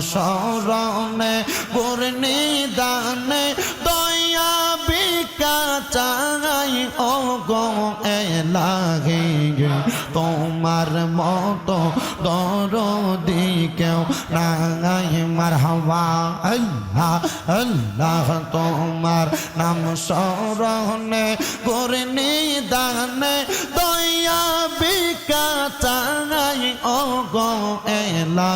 স্মরণে গুরনি দানে দয়া বিকা চাই ও গো। তোমার মতো দরদি কেউ নাই মার হওয়া আল্লাহ আল্লাহ, তোমার নাম স্মরণে গুরনি দানে দয়া বিকা চাই ও গো এলা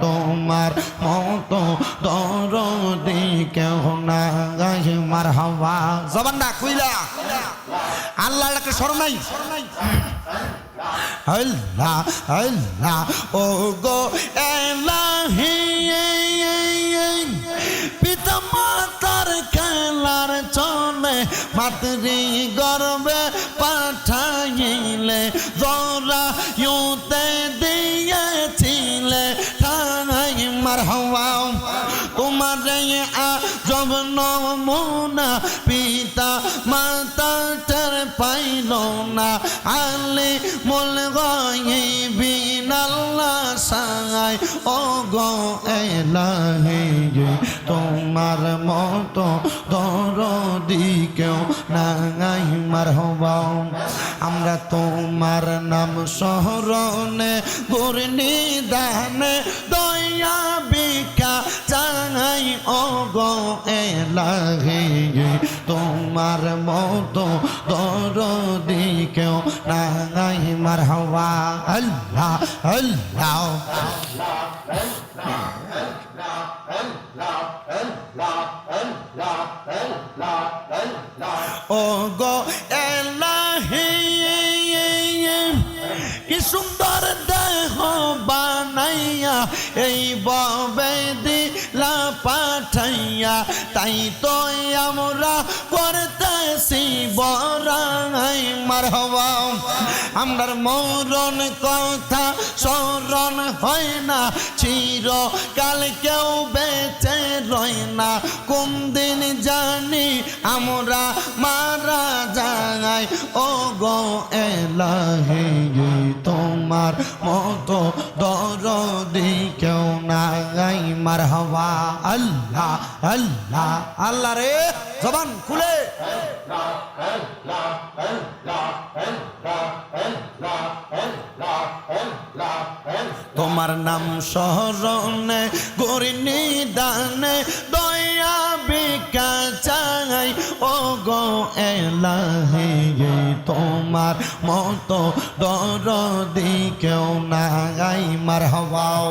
তোমার মতো দরদি কেউ না গাই মার হওয়া জবান না খুইলা আল্লাহ একটা স্মরণ নাই? আল্লাহ আল্লাহ ও গো পিতা মাতার খেলার চলে। মাতৃ গর্বে পাঠাইলে পাইল না। আলে মোল সাই ও গো তোমার মতো দরদি কেউ নাই মার আমরা তোমার নাম শহরনে গুরনি দানে দয়া বিকা চাই ও তোমার মতো দরদি কেউ নাই। মার হওয়া আল্লাহ আল্লাহ। ও গো এলাহি, কি সুন্দর দেহ বানাইয়া এই ববে পাঠাইয়া, তাই তো আমরা করতেছি বরাই মার হওয়া আমরার মরণ কথা স্মরণ হয় না। চির কাল কেউ বেঁচে না, কোন দিন জানি আমরা মারা যাই ও গো এলাহি, তোমার মতো দরদি কেউ নাই। মার হওয়া আল্লাহ আল্লাহ আল্লাহ রে, জবান খুলে। তোমার নাম স্মরণে গরিনি দানে দয়া বিকা চাই। ও গো গে তোমার মতো দরদি কেউ নাই। মার হওয়াও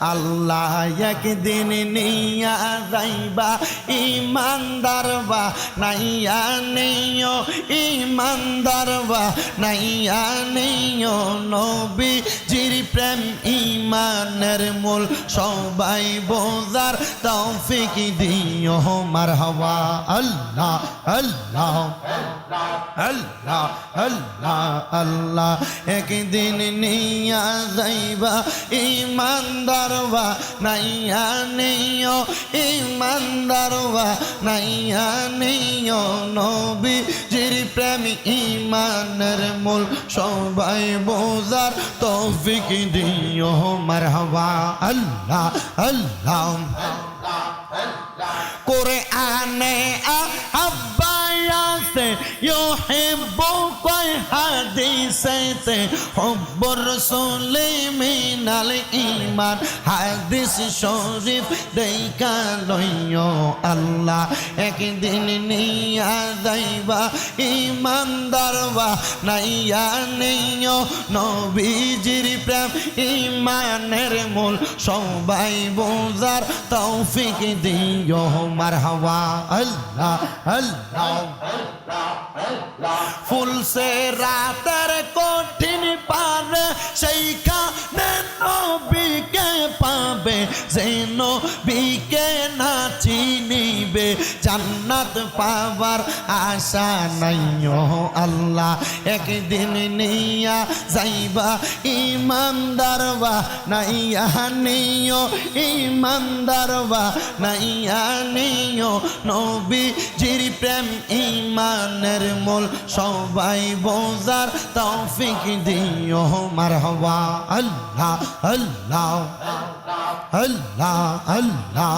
আল্লাহ একদিন নিয়া যাইবা ইমানদার বা নাইয়া নিও ইমানদার বা নাইয়া নিও। নবী জির প্রেম ইমানের মূল, সবাই বোঝার তৌফিক দিও। মার হওয়া আল্লাহ আল্লাহ। আল্লাহ আল্লাহ আল্লাহ। একদিন নিয়া যাইবা ইমানদারবা নাইয়া নিও ইমানদারবা নাইয়া নিও। নবী জির প্রেম ইমানের মূল, সবাই বোঝার তৌফিক দিও। মারহাবা, আল্লাহ আল্লাহ। করে আনে আব্বায়াতে ইউহিব্বু কয় হাদিসেতে হুব্বুর রাসূলি মিনাল ঈমান হাদিস শরীফ লইও আল্লাহ, একদিন নিয়া যাইবা ইমানদারবা নাইয়া নেইও নবীজির প্রেম ইমানের মূল, সবাই বোঝার তৌফিক দিও মারহাবা, আল্লাহ আল্লাহ ফুল সে রাতের কঠিন জান্নাত পাবার আশা নাই আল্লাহ। একদিন নিয়া যাইবা, ইমানদার বা নাইয়া নিও, ইমানদার বা নাইয়া নিও। নবী জির প্রেম ইমানের মূল, সবাই বোঝার তৌফিক দিও। মারহাবা, আল্লাহ আল্লাহ আল্লাহ আল্লাহ।